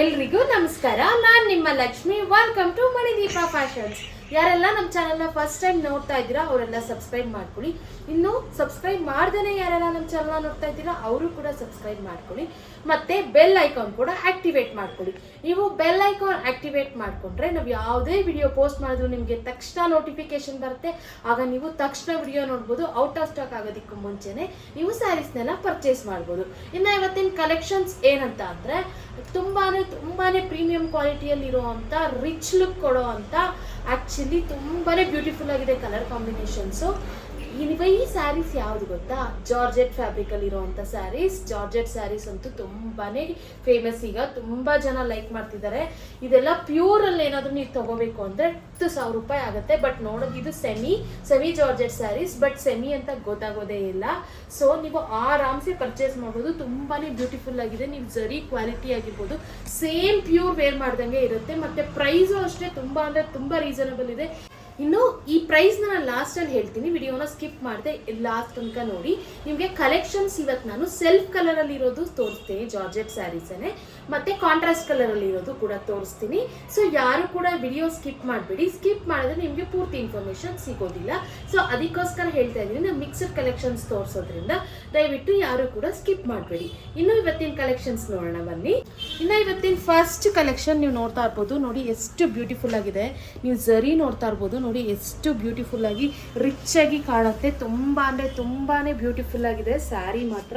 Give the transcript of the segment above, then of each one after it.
ಎಲ್ರಿಗೂ ನಮಸ್ಕಾರ. ನಾನು ನಿಮ್ಮ Lakshmi. Welcome to Manideepa fashions ಯಾರೆಲ್ಲ ನಮ್ಮ ಚಾನಲ್ನ ಫಸ್ಟ್ ಟೈಮ್ ನೋಡ್ತಾ ಇದ್ದೀರಾ, ಅವರೆಲ್ಲ ಸಬ್ಸ್ಕ್ರೈಬ್ ಮಾಡ್ಕೊಳ್ಳಿ. ಇನ್ನು ಸಬ್ಸ್ಕ್ರೈಬ್ ಮಾಡ್ದೇನೆ ಯಾರೆಲ್ಲ ನಮ್ಮ ಚಾನಲ್ನ ನೋಡ್ತಾ ಇದ್ದೀರಾ, ಅವರು ಕೂಡ ಸಬ್ಸ್ಕ್ರೈಬ್ ಮಾಡ್ಕೊಳ್ಳಿ. ಮತ್ತೆ ಬೆಲ್ ಐಕಾನ್ ಕೂಡ ಆಕ್ಟಿವೇಟ್ ಮಾಡ್ಕೊಳ್ಳಿ. ನೀವು ಬೆಲ್ ಐಕಾನ್ ಆಕ್ಟಿವೇಟ್ ಮಾಡಿಕೊಂಡ್ರೆ ನಾವು ಯಾವುದೇ ವಿಡಿಯೋ ಪೋಸ್ಟ್ ಮಾಡಿದ್ರು ನಿಮಗೆ ತಕ್ಷಣ ನೋಟಿಫಿಕೇಶನ್ ಬರುತ್ತೆ. ಆಗ ನೀವು ತಕ್ಷಣ ವಿಡಿಯೋ ನೋಡ್ಬೋದು ಔಟ್ ಆಫ್ ಸ್ಟಾಕ್ ಆಗೋದಕ್ಕೂ ಮುಂಚೆನೆ ನೀವು ಸ್ಯಾರೀಸ್ನೆಲ್ಲ ಪರ್ಚೇಸ್ ಮಾಡ್ಬೋದು. ಇನ್ನು ಇವತ್ತಿನ ಕಲೆಕ್ಷನ್ಸ್ ಏನಂತ ಅಂದರೆ ತುಂಬಾ ತುಂಬಾ ಪ್ರೀಮಿಯಂ ಕ್ವಾಲಿಟಿಯಲ್ಲಿ ಇರುವಂಥ ರಿಚ್ ಲುಕ್ ಕೊಡೋ ಅಂತ ಆ್ಯಕ್ಚುಲಿ ತುಂಬಾನೇ ಬ್ಯೂಟಿಫುಲ್ ಆಗಿದೆ ಕಲರ್ ಕಾಂಬಿನೇಷನ್ಸು ಇವಾಗ ಈ ಸ್ಯಾರೀಸ್ ಯಾವ್ದು ಗೊತ್ತಾ? ಜಾರ್ಜೆಟ್ ಫ್ಯಾಬ್ರಿಕ್ ಅಲ್ಲಿ ಇರುವಂತ ಸ್ಯಾರೀಸ್ ಜಾರ್ಜೆಟ್ ಸ್ಯಾರೀಸ್ ಅಂತೂ ತುಂಬಾನೇ ಫೇಮಸ್ ಈಗ. ತುಂಬಾ ಜನ ಲೈಕ್ ಮಾಡ್ತಿದ್ದಾರೆ. ಇದೆಲ್ಲ ಪ್ಯೂರ್ ಅಲ್ಲಿ ಏನಾದ್ರು ನೀವು ತಗೋಬೇಕು ಅಂದ್ರೆ ಹತ್ತು ಸಾವಿರ ರೂಪಾಯಿ ಆಗುತ್ತೆ. ಬಟ್ ನೋಡೋದು ಇದು semi semi georgette sarees but semi ಅಂತ ಗೊತ್ತಾಗೋದೇ ಇಲ್ಲ. ಸೊ ನೀವು ಆರಾಮ್ಸೆ ಪರ್ಚೇಸ್ ಮಾಡ್ಬೋದು. ತುಂಬಾನೇ ಬ್ಯೂಟಿಫುಲ್ ಆಗಿದೆ. ನೀವು ಜರಿ ಕ್ವಾಲಿಟಿ ಆಗಿರ್ಬೋದು. ಸೇಮ್ ಪ್ಯೂರ್ ವೇರ್ ಮಾಡ್ದಂಗೆ ಇರುತ್ತೆ. ಮತ್ತೆ ಪ್ರೈಸು ಅಷ್ಟೇ ತುಂಬಾ ಅಂದ್ರೆ ತುಂಬಾ ರೀಸನಬಲ್ ಇದೆ. ಇನ್ನು ಈ ಪ್ರೈಸ್ನ ನಾನು ಲಾಸ್ಟಲ್ಲಿ ಹೇಳ್ತೀನಿ. ವಿಡಿಯೋನ ಸ್ಕಿಪ್ ಮಾಡಿದೆ ಲಾಸ್ಟ್ ತನಕ ನೋಡಿ. ನಿಮಗೆ ಕಲೆಕ್ಷನ್ಸ್ ಇವತ್ತು ನಾನು ಸೆಲ್ಫ್ ಕಲರ್ ಅಲ್ಲಿ ಇರೋದು ತೋರಿಸ್ತೀನಿ ಜಾರ್ಜೆಟ್ ಸ್ಯಾರೀಸೇನೆ ಮತ್ತೆ ಕಾಂಟ್ರಾಸ್ಟ್ ಕಲರ್ ಅಲ್ಲಿ ಇರೋದು ಕೂಡ ತೋರಿಸ್ತೀನಿ. ಸೊ ಯಾರು ಕೂಡ ವಿಡಿಯೋ ಸ್ಕಿಪ್ ಮಾಡಬೇಡಿ. ಸ್ಕಿಪ್ ಮಾಡಿದ್ರೆ ನಿಮಗೆ ಪೂರ್ತಿ ಇನ್ಫಾರ್ಮೇಷನ್ ಸಿಗೋದಿಲ್ಲ. ಸೊ ಅದಕ್ಕೋಸ್ಕರ ಹೇಳ್ತಾ ಇದ್ದೀನಿ, ನಾನು ಮಿಕ್ಸಡ್ ಕಲೆಕ್ಷನ್ಸ್ ತೋರಿಸೋದ್ರಿಂದ ದಯವಿಟ್ಟು ಯಾರು ಕೂಡ ಸ್ಕಿಪ್ ಮಾಡಬೇಡಿ. ಇನ್ನು ಇವತ್ತಿನ ಕಲೆಕ್ಷನ್ಸ್ ನೋಡೋಣ, ಬನ್ನಿ. ಇನ್ನು ಇವತ್ತಿನ ಫಸ್ಟ್ ಕಲೆಕ್ಷನ್ ನೀವು ನೋಡ್ತಾ ಇರ್ಬೋದು. ನೋಡಿ, ಎಷ್ಟು ಬ್ಯೂಟಿಫುಲ್ ಆಗಿದೆ. ನೀವು ಜರಿ ನೋಡ್ತಾ ಇರ್ಬೋದು. ನೋಡಿ ಎಷ್ಟು ಬ್ಯೂಟಿಫುಲ್ ಆಗಿ ರಿಚ್ ಆಗಿ ಕಾಣುತ್ತೆ. ತುಂಬಾ ಅಂದ್ರೆ ತುಂಬಾನೇ ಬ್ಯೂಟಿಫುಲ್ ಆಗಿದೆ. ಸ್ಯಾರಿ ಮಾತ್ರ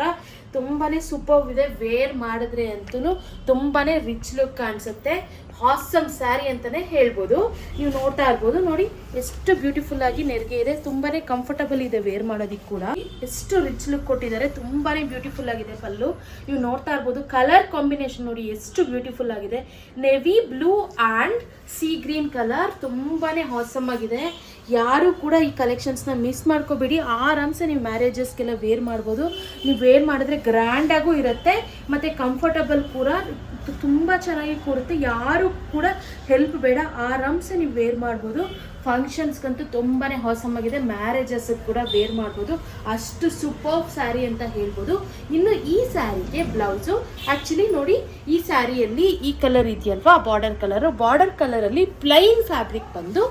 ತುಂಬಾನೇ ಸೂಪರ್ ಇದೆ. ವೇರ್ ಮಾಡಿದ್ರೆ ಅಂತೂ ತುಂಬಾನೇ ರಿಚ್ ಲುಕ್ ಕಾಣಿಸುತ್ತೆ. ಹಾಸಮ್ ಸ್ಯಾರಿ ಅಂತಾನೆ ಹೇಳ್ಬೋದು. ನೀವು ನೋಡ್ತಾ ಇರ್ಬೋದು. ನೋಡಿ, ಎಷ್ಟು ಬ್ಯೂಟಿಫುಲ್ ಆಗಿ ನೆರಿಗೆ ಇದೆ. ತುಂಬಾನೇ ಕಂಫರ್ಟಬಲ್ ಇದೆ ವೇರ್ ಮಾಡೋದಿಕ್ಕೆ ಕೂಡ. ಎಷ್ಟು ರಿಚ್ ಲುಕ್ ಕೊಟ್ಟಿದ್ದಾರೆ. ತುಂಬಾನೇ ಬ್ಯೂಟಿಫುಲ್ ಆಗಿದೆ ಪಲ್ಲು. ನೀವು ನೋಡ್ತಾ ಇರ್ಬೋದು ಕಲರ್ ಕಾಂಬಿನೇಷನ್ ನೋಡಿ ಎಷ್ಟು ಬ್ಯೂಟಿಫುಲ್ ಆಗಿದೆ. Navy blue and sea green colour ತುಂಬಾನೇ ಹಾಸಮ್ ಆಗಿದೆ. ಯಾರು ಕೂಡ ಈ ಕಲೆಕ್ಷನ್ಸ್ನ ಮಿಸ್ ಮಾಡ್ಕೋಬೇಡಿ. ಆರಾಮ್ಸೆ ನೀವು ಮ್ಯಾರೇಜಸ್ಗೆಲ್ಲ ವೇರ್ ಮಾಡ್ಬೋದು. ನೀವು ವೇರ್ ಮಾಡಿದ್ರೆ ಗ್ರ್ಯಾಂಡಾಗೂ ಇರುತ್ತೆ. ಮತ್ತು ಕಂಫರ್ಟಬಲ್ ಕೂಡ ತುಂಬ ಚೆನ್ನಾಗಿ ಕೊಡುತ್ತೆ. ಯಾರು ಕೂಡ ಹೆಲ್ಪ್ ಬೇಡ. ಆರಾಮ್ಸೆ ನೀವು ವೇರ್ ಮಾಡ್ಬೋದು. ಫಂಕ್ಷನ್ಸ್ಗಂತೂ ತುಂಬಾ ಹಾಸಮ್ ಆಗಿದೆ. ಮ್ಯಾರೇಜಸ್ ಕೂಡ ವೇರ್ ಮಾಡ್ಬೋದು. ಅಷ್ಟು ಸೂಪರ್ ಸ್ಯಾರಿ ಅಂತ ಹೇಳ್ಬೋದು. ಇನ್ನು ಈ ಸ್ಯಾರಿಗೆ ಬ್ಲೌಸು ಆ್ಯಕ್ಚುಲಿ ನೋಡಿ, ಈ ಸ್ಯಾರಿಯಲ್ಲಿ ಈ ಕಲರ್ ಇದೆಯಲ್ವಾ? ಬಾರ್ಡರ್ ಕಲರು ಬಾರ್ಡರ್ ಕಲರಲ್ಲಿ ಪ್ಲೈನ್ ಫ್ಯಾಬ್ರಿಕ್ ಬಂದು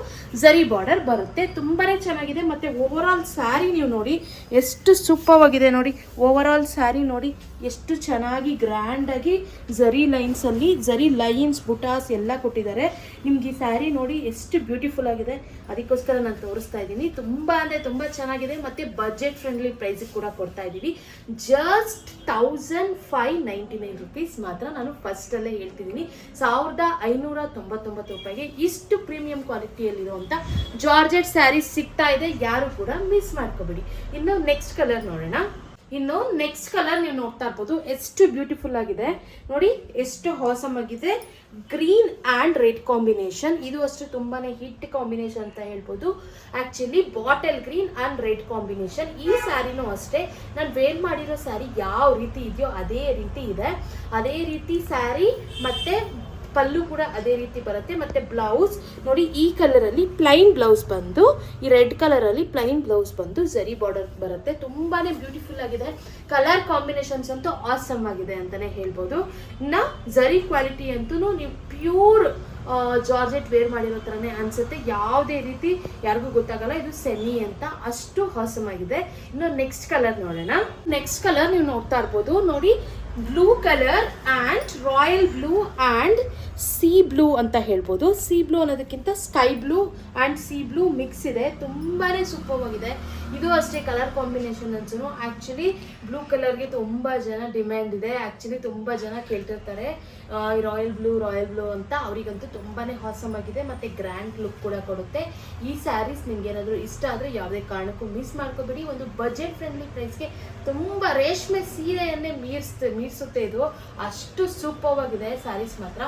ಝರಿ ಬಾರ್ಡರ್ ಬರುತ್ತೆ. ತುಂಬಾ ಚೆನ್ನಾಗಿದೆ. ಮತ್ತು ಓವರ್ ಆಲ್ ಸ್ಯಾರಿ ನೀವು ನೋಡಿ, ಎಷ್ಟು ಸೂಪರ್ ಆಗಿದೆ ನೋಡಿ. ಓವರ್ ಆಲ್ ಸ್ಯಾರಿ ನೋಡಿ, ಎಷ್ಟು ಚೆನ್ನಾಗಿ ಗ್ರ್ಯಾಂಡಾಗಿ ಜರಿ ಲೈನ್ಸಲ್ಲಿ ಝರಿ ಲೈನ್ಸ್ ಬುಟಾಸ್ ಎಲ್ಲ ಕೊಟ್ಟಿದ್ದಾರೆ. ನಿಮ್ಗೆ ಈ ಸ್ಯಾರಿ ನೋಡಿ ಎಷ್ಟು ಬ್ಯೂಟಿಫುಲ್ ಆಗಿದೆ. ಅದಕ್ಕೋಸ್ಕರ ನಾನು ತೋರಿಸ್ತಾ ಇದ್ದೀನಿ. ತುಂಬ ಅಂದರೆ ತುಂಬ ಚೆನ್ನಾಗಿದೆ. ಮತ್ತು ಬಜೆಟ್ ಫ್ರೆಂಡ್ಲಿ ಪ್ರೈಸಿಗೆ ಕೂಡ ಕೊಡ್ತಾ ಇದ್ದೀವಿ. Just thousand five ninety nine rupees ಮಾತ್ರ ನಾನು ಫಸ್ಟಲ್ಲೇ ಹೇಳ್ತಿದ್ದೀನಿ. ಸಾವಿರದ ಐನೂರ ತೊಂಬತ್ತೊಂಬತ್ತು ರೂಪಾಯಿಗೆ ಇಷ್ಟು ಪ್ರೀಮಿಯಂ ಕ್ವಾಲಿಟಿಯಲ್ಲಿರುವಂಥ ಜಾರ್ಜೆಟ್ ಸ್ಯಾರೀಸ್ ಸಿಗ್ತಾ ಇದೆ. ಯಾರು ಕೂಡ ಮಿಸ್ ಮಾಡ್ಕೋಬೇಡಿ. ಇನ್ನು ನೆಕ್ಸ್ಟ್ ಕಲರ್ ನೋಡೋಣ. ಇನ್ನು ನೆಕ್ಸ್ಟ್ ಕಲರ್ ನೀವು ನೋಡ್ತಾ ಇರ್ಬೋದು. ಎಷ್ಟು ಬ್ಯೂಟಿಫುಲ್ ಆಗಿದೆ. ನೋಡಿ, ಎಷ್ಟು ಹಾಸಮ್ ಆಗಿದೆ. ಗ್ರೀನ್ ಆ್ಯಂಡ್ ರೆಡ್ ಕಾಂಬಿನೇಷನ್ ಇದು ಅಷ್ಟು ತುಂಬಾ ಹಿಟ್ ಕಾಂಬಿನೇಷನ್ ಅಂತ ಹೇಳ್ಬೋದು. Actually bottle green and red combination ಈ ಸ್ಯಾರಿನೂ ಅಷ್ಟೇ. ನಾನು ವೇರ್ ಮಾಡಿರೋ ಸ್ಯಾರಿ ಯಾವ ರೀತಿ ಇದೆಯೋ ಅದೇ ರೀತಿ ಇದೆ. ಅದೇ ರೀತಿ ಸ್ಯಾರಿ ಮತ್ತೆ ಪಲ್ಲು ಕೂಡ ಅದೇ ರೀತಿ ಬರುತ್ತೆ. ಮತ್ತೆ ಬ್ಲೌಸ್ ನೋಡಿ ಈ ಕಲರಲ್ಲಿ ಪ್ಲೈನ್ ಬ್ಲೌಸ್ ಬಂದು, ಈ ರೆಡ್ ಕಲರಲ್ಲಿ ಪ್ಲೈನ್ ಬ್ಲೌಸ್ ಬಂದು ಜರಿ ಬಾರ್ಡರ್ ಬರುತ್ತೆ. ತುಂಬಾನೇ ಬ್ಯೂಟಿಫುಲ್ ಆಗಿದೆ. ಕಲರ್ ಕಾಂಬಿನೇಷನ್ಸ್ ಅಂತೂ ಆಸಮ್ ಆಗಿದೆ ಅಂತಾನೆ ಹೇಳ್ಬೋದು. ಇನ್ನು ಜರಿ ಕ್ವಾಲಿಟಿ ಅಂತೂ ನೀವು ಪ್ಯೂರ್ ಜಾರ್ಜೆಟ್ ವೇರ್ ಮಾಡಿರೋ ಥರನೇ ಅನಿಸುತ್ತೆ. ಯಾವುದೇ ರೀತಿ ಯಾರಿಗೂ ಗೊತ್ತಾಗಲ್ಲ, ಇದು ಸೆಮಿ ಅಂತ. ಅಷ್ಟು ಹಾಸಮ್ ಆಗಿದೆ. ಇನ್ನು ನೆಕ್ಸ್ಟ್ ಕಲರ್ ನೋಡೋಣ. ನೆಕ್ಸ್ಟ್ ಕಲರ್ ನೀವು ನೋಡ್ತಾ ಇರ್ಬೋದು. ನೋಡಿ blue colour and royal blue and sea blue ಅಂತ ಹೇಳ್ಬೋದು. ಸಿ ಬ್ಲೂ ಅನ್ನೋದಕ್ಕಿಂತ sky blue and sea blue mix ಇದೆ. ತುಂಬಾ ಸೂಪರ್ ಆಗಿದೆ. ಇದು ಅಷ್ಟೇ ಕಲರ್ ಕಾಂಬಿನೇಷನ್ ಅನ್ಸು ಆ್ಯಕ್ಚುಲಿ ಬ್ಲೂ ಕಲರ್ಗೆ ತುಂಬ ಜನ ಡಿಮ್ಯಾಂಡ್ ಇದೆ. ಆ್ಯಕ್ಚುಲಿ ತುಂಬ ಜನ ಕೇಳ್ತಿರ್ತಾರೆ ರಾಯಲ್ ಬ್ಲೂ ರಾಯಲ್ ಬ್ಲೂ ಅಂತ. ಅವರಿಗಂತೂ ತುಂಬಾ ಹಾಸಮ್ ಆಗಿದೆ. ಮತ್ತು ಗ್ರ್ಯಾಂಡ್ ಲುಕ್ ಕೂಡ ಕೊಡುತ್ತೆ. ಈ ಸ್ಯಾರೀಸ್ ನಿಮ್ಗೆ ಏನಾದರೂ ಇಷ್ಟ ಆದರೆ ಯಾವುದೇ ಕಾರಣಕ್ಕೂ ಮಿಸ್ ಮಾಡ್ಕೋಬೇಡಿ. ಒಂದು ಬಜೆಟ್ ಫ್ರೆಂಡ್ಲಿ ಪ್ರೈಸ್ಗೆ ತುಂಬ ರೇಷ್ಮೆ ಸೀರೆಯನ್ನೇ ಮೀರಿಸ್ತೆ ಮೀರಿಸುತ್ತೆ ಇದು ಅಷ್ಟು ಸೂಪರ್ ಆಗಿದೆ ಸ್ಯಾರೀಸ್ ಮಾತ್ರ.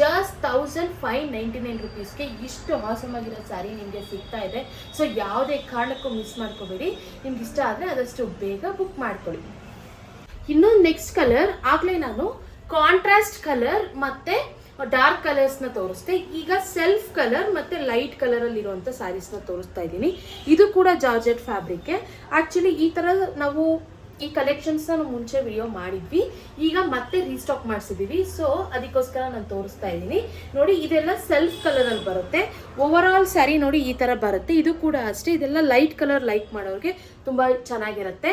Just thousand five ninety nine ರುಪೀಸ್ಗೆ ಇಷ್ಟು ಹಾಸಮ್ ಆಗಿರೋ ಸ್ಯಾರಿ ನಿಮಗೆ ಸಿಗ್ತಾ ಇದೆ. ಸೊ ಯಾವುದೇ ಕಾರಣಕ್ಕೂ ಮಿಸ್ ಮಾಡ್ಕೋಬೇಡಿ. ನಿಮ್ಗೆ ಇಷ್ಟ ಆದರೆ ಅದಷ್ಟು ಬೇಗ ಬುಕ್ ಮಾಡ್ಕೊಳ್ಳಿ. ಇನ್ನೊಂದು ನೆಕ್ಸ್ಟ್ ಕಲರ್ ಆಗಲೇ ನಾನು ಕಾಂಟ್ರಾಸ್ಟ್ ಕಲರ್ ಮತ್ತೆ ಡಾರ್ಕ್ ಕಲರ್ಸ್ನ ತೋರಿಸ್ತೆ ಈಗ ಸೆಲ್ಫ್ ಕಲರ್ ಮತ್ತೆ ಲೈಟ್ ಕಲರಲ್ಲಿ ಇರುವಂಥ ಸ್ಯಾರೀಸ್ನ ತೋರಿಸ್ತಾ ಇದ್ದೀನಿ. ಇದು ಕೂಡ ಜಾರ್ಜೆಟ್ ಫ್ಯಾಬ್ರಿಕ್ ಆ್ಯಕ್ಚುಲಿ ಈ ಥರ ನಾವು ಈ ಕಲೆಕ್ಷನ್ಸ್ನ ನಾವು ಮುಂಚೆ ವಿಡಿಯೋ ಮಾಡಿದ್ವಿ. ಈಗ ಮತ್ತೆ ರೀಸ್ಟಾಕ್ ಮಾಡಿಸಿದ್ದೀವಿ ಸೊ ಅದಕ್ಕೋಸ್ಕರ ನಾನು ತೋರಿಸ್ತಾ ಇದ್ದೀನಿ. ನೋಡಿ, ಇದೆಲ್ಲ ಸೆಲ್ಫ್ ಕಲರ್ ಅಲ್ಲಿ ಬರುತ್ತೆ. ಓವರ್ ಆಲ್ ಸ್ಯಾರಿ ನೋಡಿ ಈ ತರ ಬರುತ್ತೆ. ಇದು ಕೂಡ ಅಷ್ಟೇ. ಇದೆಲ್ಲ ಲೈಟ್ ಕಲರ್ ಲೈಕ್ ಮಾಡೋರಿಗೆ ತುಂಬಾ ಚೆನ್ನಾಗಿರುತ್ತೆ.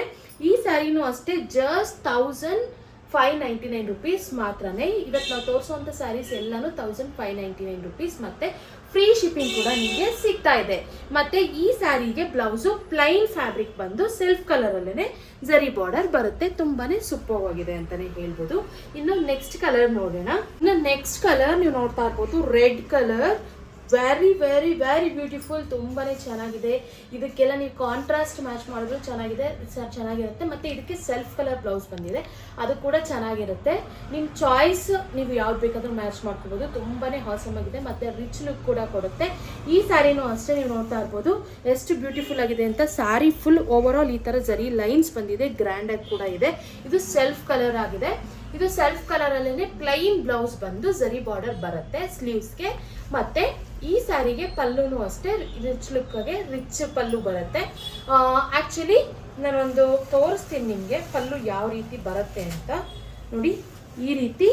ಈ ಸ್ಯಾರಿನೂ ಅಷ್ಟೇ just thousand five ninety nine rupees ಮಾತ್ರನೇ. ಇವತ್ತು ನಾವು ತೋರಿಸುವಂಥ ಸ್ಯಾರೀಸ್ ಎಲ್ಲನೂ thousand five ninety nine rupees ಮತ್ತೆ ಫ್ರೀ ಶಿಪ್ಪಿಂಗ್ ಕೂಡ ನಿಮಗೆ ಸಿಗ್ತಾ ಇದೆ. ಮತ್ತೆ ಈ ಸ್ಯಾರಿಗೆ ಬ್ಲೌಸು ಪ್ಲೈನ್ ಫ್ಯಾಬ್ರಿಕ್ ಬಂದು ಸೆಲ್ಫ್ ಕಲರ್ ಅಲ್ಲೇನೆ ಜರಿ ಬಾರ್ಡರ್ ಬರುತ್ತೆ. ತುಂಬಾನೇ ಸೂಪರ್ ಆಗಿದೆ ಅಂತಾನೆ ಹೇಳ್ಬೋದು. ಇನ್ನು ನೆಕ್ಸ್ಟ್ ಕಲರ್ ನೋಡೋಣ. ಇನ್ನು ನೆಕ್ಸ್ಟ್ ಕಲರ್ ನೀವು ನೋಡ್ತಾ ಇರ್ಬೋದು red colour very very very beautiful ತುಂಬಾ ಚೆನ್ನಾಗಿದೆ. ಇದಕ್ಕೆಲ್ಲ ನೀವು ಕಾಂಟ್ರಾಸ್ಟ್ ಮ್ಯಾಚ್ ಮಾಡಿದ್ರು ಚೆನ್ನಾಗಿದೆ. ಚೆನ್ನಾಗಿರುತ್ತೆ. ಮತ್ತೆ ಇದಕ್ಕೆ ಸೆಲ್ಫ್ ಕಲರ್ ಬ್ಲೌಸ್ ಬಂದಿದೆ. ಅದು ಕೂಡ ಚೆನ್ನಾಗಿರುತ್ತೆ. ನಿಮ್ಮ ಚಾಯ್ಸ್ ನೀವು ಯಾವ್ದು ಬೇಕಾದ್ರೂ ಮ್ಯಾಚ್ ಮಾಡ್ಕೋಬಹುದು ತುಂಬಾನೇ ಹಾಸಮ್ ಆಗಿದೆ. ಮತ್ತೆ ರಿಚ್ ಲುಕ್ ಕೂಡ ಕೊಡುತ್ತೆ. ಈ ಸ್ಯಾರಿನೂ ಅಷ್ಟೇ ನೀವು ನೋಡ್ತಾ ಇರ್ಬೋದು. ಎಷ್ಟು ಬ್ಯೂಟಿಫುಲ್ ಆಗಿದೆ ಅಂತ. ಸ್ಯಾರಿ ಫುಲ್ ಓವರ್ ಆಲ್ ಈ ತರ ಜರಿ ಲೈನ್ಸ್ ಬಂದಿದೆ. ಗ್ರ್ಯಾಂಡ್ ಆಗಿ ಕೂಡ ಇದೆ. ಇದು ಸೆಲ್ಫ್ ಕಲರ್ ಆಗಿದೆ. ಇದು ಸೆಲ್ಫ್ ಕಲರ್ ಅಲ್ಲೇ ಪ್ಲೈನ್ ಬ್ಲೌಸ್ ಬಂದು ಜರಿ ಬಾರ್ಡರ್ ಬರುತ್ತೆ ಸ್ಲೀವ್ಸ್ಗೆ ಮತ್ತೆ ಈ ಸ್ಯಾರಿಗೆ ಪಲ್ಲುನು ಅಷ್ಟೇ ರಿಚ್ ಲುಕ್ಗೆ ರಿಚ್ ಪಲ್ಲು ಬರುತ್ತೆ. ಆಕ್ಚುಲಿ ನಾನೊಂದು ತೋರಿಸ್ತೀನಿ ನಿಮಗೆ ಪಲ್ಲು ಯಾವ ರೀತಿ ಬರುತ್ತೆ ಅಂತ. ನೋಡಿ, ಈ ರೀತಿ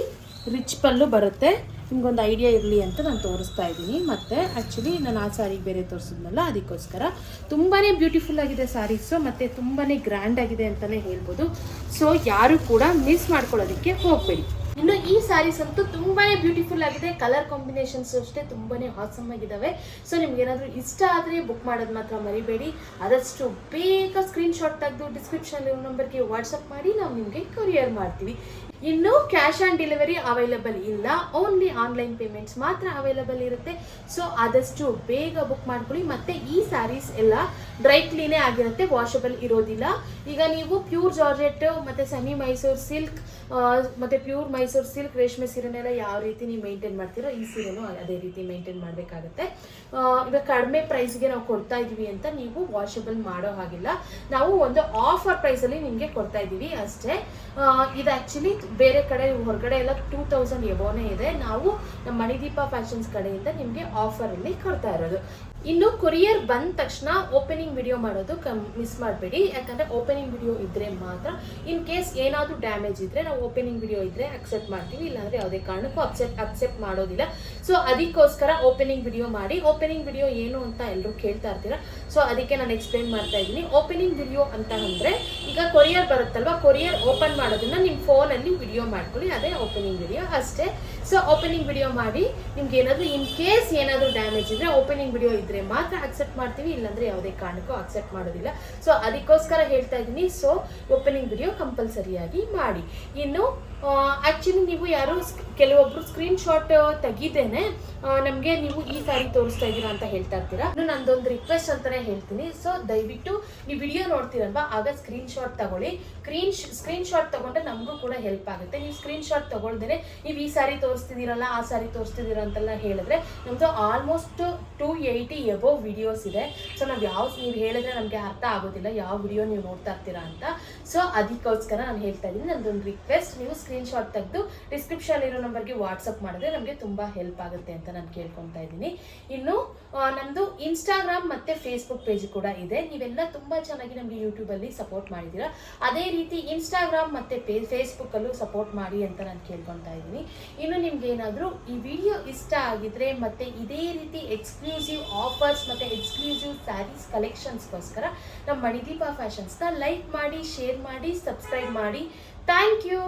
ರಿಚ್ ಪಲ್ಲು ಬರುತ್ತೆ. ನಿಮ್ಗೊಂದು ಐಡಿಯಾ ಇರಲಿ ಅಂತ ನಾನು ತೋರಿಸ್ತಾ ಇದ್ದೀನಿ. ಮತ್ತು ಆ್ಯಕ್ಚುಲಿ ನಾನು ಆ ಸ್ಯಾರಿಗೆ ಬೇರೆ ತೋರಿಸಿದ್ನಲ್ಲ, ಅದಕ್ಕೋಸ್ಕರ. ತುಂಬಾ ಬ್ಯೂಟಿಫುಲ್ ಆಗಿದೆ ಸ್ಯಾರೀಸು ಮತ್ತು ತುಂಬಾ ಗ್ರ್ಯಾಂಡ್ ಆಗಿದೆ ಅಂತಲೇ ಹೇಳ್ಬೋದು. ಸೊ ಯಾರು ಕೂಡ ಮಿಸ್ ಮಾಡ್ಕೊಳ್ಳೋದಕ್ಕೆ ಹೋಗಬೇಡಿ. ಇನ್ನು ಈ ಸ್ಯಾರೀಸ್ ಅಂತೂ ತುಂಬಾನೇ ಬ್ಯೂಟಿಫುಲ್ ಆಗಿದೆ. ಕಲರ್ ಕಾಂಬಿನೇಷನ್ಸ್ ಅಷ್ಟೇ ತುಂಬಾನೇ ಹಾಸಮ್ ಆಗಿದ್ದಾವೆ ಸೊ ನಿಮ್ಗೆ ಏನಾದರೂ ಇಷ್ಟ ಆದರೆ ಬುಕ್ ಮಾಡೋದು ಮಾತ್ರ ಮರಿಬೇಡಿ. ಆದಷ್ಟು ಬೇಗ ಸ್ಕ್ರೀನ್ ಶಾಟ್ ತೆಗೆದು ಡಿಸ್ಕ್ರಿಪ್ಷನ್ ನಂಬರ್ಗೆ ವಾಟ್ಸಪ್ ಮಾಡಿ, ನಾವು ನಿಮಗೆ ಕೊರಿಯರ್ ಮಾಡ್ತೀವಿ. ಇನ್ನು ಕ್ಯಾಶ್ ಆನ್ ಡೆಲಿವರಿ ಅವೈಲಬಲ್ ಇಲ್ಲ. ಓನ್ಲಿ ಆನ್ಲೈನ್ ಪೇಮೆಂಟ್ಸ್ ಮಾತ್ರ ಅವೈಲಬಲ್ ಇರುತ್ತೆ. ಸೊ ಆದಷ್ಟು ಬೇಗ ಬುಕ್ ಮಾಡ್ಕೊಳ್ಳಿ. ಮತ್ತೆ ಈ ಸ್ಯಾರೀಸ್ ಎಲ್ಲ ಡ್ರೈ ಕ್ಲೀನೇ ಆಗಿರುತ್ತೆ ವಾಷಬಲ್ ಇರೋದಿಲ್ಲ. ಈಗ ನೀವು ಪ್ಯೂರ್ ಜಾರ್ಜೆಟ್ ಮತ್ತೆ ಸೆಮಿ ಮೈಸೂರು ಸಿಲ್ಕ್ ಮತ್ತೆ ಪ್ಯೂರ್ ಮೈಸೂರು ಸಿಲ್ಕ್ ರೇಷ್ಮೆ ಸೀರೆನೆಲ್ಲ ಯಾವ ರೀತಿ ನೀವು ಮೇಂಟೈನ್ ಮಾಡ್ತೀರೋ ಈ ಸೀರೆನೂ ಅದೇ ರೀತಿ ಮೇಂಟೈನ್ ಮಾಡಬೇಕಾಗುತ್ತೆ. ಈಗ ಕಡಿಮೆ ಪ್ರೈಸ್ಗೆ ನಾವು ಕೊಡ್ತಾ ಇದ್ದೀವಿ ಅಂತ ನೀವು ವಾಷಬಲ್ ಮಾಡೋ ಹಾಗಿಲ್ಲ. ನಾವು ಒಂದು ಆಫರ್ ಪ್ರೈಸಲ್ಲಿ ನಿಮಗೆ ಕೊಡ್ತಾ ಇದ್ದೀವಿ ಅಷ್ಟೇ. ಇದು ಆ್ಯಕ್ಚುಲಿ ಬೇರೆ ಕಡೆ, ಹೊರಗಡೆ ಎಲ್ಲ ಟೂ ತೌಸಂಡ್ ಎಬೋನೇ ಇದೆ. ನಾವು ನಮ್ಮ ಮಣಿದೀಪ ಫ್ಯಾಷನ್ಸ್ ಕಡೆಯಿಂದ ನಿಮಗೆ ಆಫರಲ್ಲಿ ಕೊಡ್ತಾ ಇರೋದು. ಇನ್ನು ಕೊರಿಯರ್ ಬಂದ ತಕ್ಷಣ ಓಪನಿಂಗ್ ವಿಡಿಯೋ ಮಾಡೋದು ಕಮ್, ಮಿಸ್ ಮಾಡಬೇಡಿ. ಯಾಕಂದರೆ ಓಪನಿಂಗ್ ವಿಡಿಯೋ ಇದ್ದರೆ ಮಾತ್ರ ಇನ್ ಕೇಸ್ ಏನಾದರೂ ಡ್ಯಾಮೇಜ್ ಇದ್ದರೆ ನಾವು ಓಪನಿಂಗ್ ವಿಡಿಯೋ ಇದ್ದರೆ ಅಕ್ಸೆಪ್ಟ್ ಮಾಡ್ತೀವಿ, ಇಲ್ಲಾಂದರೆ ಯಾವುದೇ ಕಾರಣಕ್ಕೂ ಅಕ್ಸೆಪ್ಟ್ ಅಕ್ಸೆಪ್ಟ್ ಮಾಡೋದಿಲ್ಲ. ಸೊ ಅದಕ್ಕೋಸ್ಕರ ಓಪನಿಂಗ್ ವಿಡಿಯೋ ಮಾಡಿ. ಓಪನಿಂಗ್ ವಿಡಿಯೋ ಏನು ಅಂತ ಎಲ್ಲರೂ ಕೇಳ್ತಾ ಇರ್ತೀರ? ಸೊ ಅದಕ್ಕೆ ನಾನು ಎಕ್ಸ್ಪ್ಲೇನ್ ಮಾಡ್ತಾ ಇದ್ದೀನಿ. ಓಪನಿಂಗ್ ವಿಡಿಯೋ ಅಂತ ಅಂದರೆ ಈಗ ಕೊರಿಯರ್ ಬರುತ್ತಲ್ವಾ? ಕೊರಿಯರ್ ಓಪನ್ ಮಾಡೋದನ್ನ ನಿಮ್ಮ ಫೋನಲ್ಲಿ ವಿಡಿಯೋ ಮಾಡ್ಕೊಳ್ಳಿ, ಅದೇ ಓಪನಿಂಗ್ ವಿಡಿಯೋ ಅಷ್ಟೇ. ಸೊ ಓಪನಿಂಗ್ ವಿಡಿಯೋ ಮಾಡಿ ನಿಮ್ಗೆ ಏನಾದರೂ ಇನ್ ಕೇಸ್ ಏನಾದರೂ ಡ್ಯಾಮೇಜ್ ಇದ್ರೆ ಓಪನಿಂಗ್ ವಿಡಿಯೋ ಇದ್ರೆ ಮಾತ್ರ ಅಕ್ಸೆಪ್ಟ್ ಮಾಡ್ತೀವಿ, ಇಲ್ಲಾಂದ್ರೆ ಯಾವುದೇ ಕಾರಣಕ್ಕೂ ಅಕ್ಸೆಪ್ಟ್ ಮಾಡೋದಿಲ್ಲ. ಸೊ ಅದಕ್ಕೋಸ್ಕರ ಹೇಳ್ತಾ ಇದ್ದೀನಿ. ಸೊ ಓಪನಿಂಗ್ ವಿಡಿಯೋ ಕಂಪಲ್ಸರಿಯಾಗಿ ಮಾಡಿ. ಇನ್ನು ಆ್ಯಕ್ಚುಲಿ ನೀವು ಯಾರು ಕೆಲವೊಬ್ರು ಸ್ಕ್ರೀನ್ ಶಾಟ್ ತೆಗಿದೇನೆ ನಮಗೆ ನೀವು ಈ ಸಾರಿ ತೋರಿಸ್ತಾ ಇದ್ದೀರಾ ಅಂತ ಹೇಳ್ತಾ ಇರ್ತೀರಾ. ಇನ್ನು ನಂದೊಂದು ರಿಕ್ವೆಸ್ಟ್ ಅಂತಾನೆ ಹೇಳ್ತೀನಿ. ಸೊ ದಯವಿಟ್ಟು ನೀವು ವಿಡಿಯೋ ನೋಡ್ತೀರಲ್ವಾ? ಆಗ ಸ್ಕ್ರೀನ್ ಶಾಟ್ ತಗೊಳ್ಳಿ. ಸ್ಕ್ರೀನ್ ಸ್ಕ್ರೀನ್ ಶಾಟ್ ತಗೊಂಡ್ರೆ ನಮಗೂ ಕೂಡ ಹೆಲ್ಪ್ ಆಗುತ್ತೆ. ನೀವು ಸ್ಕ್ರೀನ್ ಶಾಟ್ ತಗೊಳ್ದೇನೆ ನೀವು ಈ ಸಾರಿ ತೋರಿಸ್ತಿದ್ದೀರಲ್ಲ, ಆ ಸಾರಿ ತೋರಿಸ್ತಿದ್ದೀರ ಅಂತೆಲ್ಲ ಹೇಳಿದ್ರೆ ನಮ್ದು almost two eighty above videos ಇದೆ. ಸೊ ನಾವು ಯಾವ ನೀವು ಹೇಳಿದ್ರೆ ನಮಗೆ ಅರ್ಥ ಆಗೋದಿಲ್ಲ, ಯಾವ ವಿಡಿಯೋ ನೀವು ನೋಡ್ತಾ ಇರ್ತೀರಾ ಅಂತ. ಸೊ ಅದಕ್ಕೋಸ್ಕರ ನಾನು ಹೇಳ್ತಾ ಇದ್ದೀನಿ ನಂದೊಂದು ರಿಕ್ವೆಸ್ಟ್ ನೀವು ಸ್ಕ್ರೀನ್ಶಾಟ್ ತೆಗೆದು ಡಿಸ್ಕ್ರಿಪ್ಷನ್ ಇರೋ ನಂಬರ್ಗೆ ವಾಟ್ಸಪ್ ಮಾಡಿದ್ರೆ ನಮಗೆ ತುಂಬ ಹೆಲ್ಪ್ ಆಗುತ್ತೆ ಅಂತ ನಾನು ಕೇಳ್ಕೊತಾ ಇದ್ದೀನಿ. ಇನ್ನು ನಮ್ಮದು ಇನ್ಸ್ಟಾಗ್ರಾಮ್ ಮತ್ತು ಫೇಸ್ಬುಕ್ ಪೇಜ್ ಕೂಡ ಇದೆ. ನೀವೆಲ್ಲ ತುಂಬಾ ಚೆನ್ನಾಗಿ ನಮಗೆ ಯೂಟ್ಯೂಬಲ್ಲಿ ಸಪೋರ್ಟ್ ಮಾಡಿದ್ದೀರಾ. ಅದೇ ರೀತಿ ಇನ್ಸ್ಟಾಗ್ರಾಮ್ ಮತ್ತೆ ಪೇ ಫೇಸ್ಬುಕ್ಕಲ್ಲೂ ಸಪೋರ್ಟ್ ಮಾಡಿ ಅಂತ ನಾನು ಕೇಳ್ಕೊತಾ ಇದ್ದೀನಿ. ಇನ್ನು ನಿಮ್ಗೆ ಏನಾದರೂ ಈ ವಿಡಿಯೋ ಇಷ್ಟ ಆಗಿದ್ರೆ ಮತ್ತೆ ಇದೇ ರೀತಿ ಎಕ್ಸ್ಕ್ಲೂಸಿವ್ ಆಫರ್ಸ್ ಮತ್ತೆ ಎಕ್ಸ್ಕ್ಲೂಸಿವ್ ಸ್ಯಾರೀಸ್ ಕಲೆಕ್ಷನ್ಸ್ಗೋಸ್ಕರ ನಮ್ಮ ಮಣಿದೀಪ ಫ್ಯಾಷನ್ಸ್ನ ಲೈಕ್ ಮಾಡಿ ಶೇರ್ ಮಾಡಿ ಸಬ್ಸ್ಕ್ರೈಬ್ ಮಾಡಿ. Thank you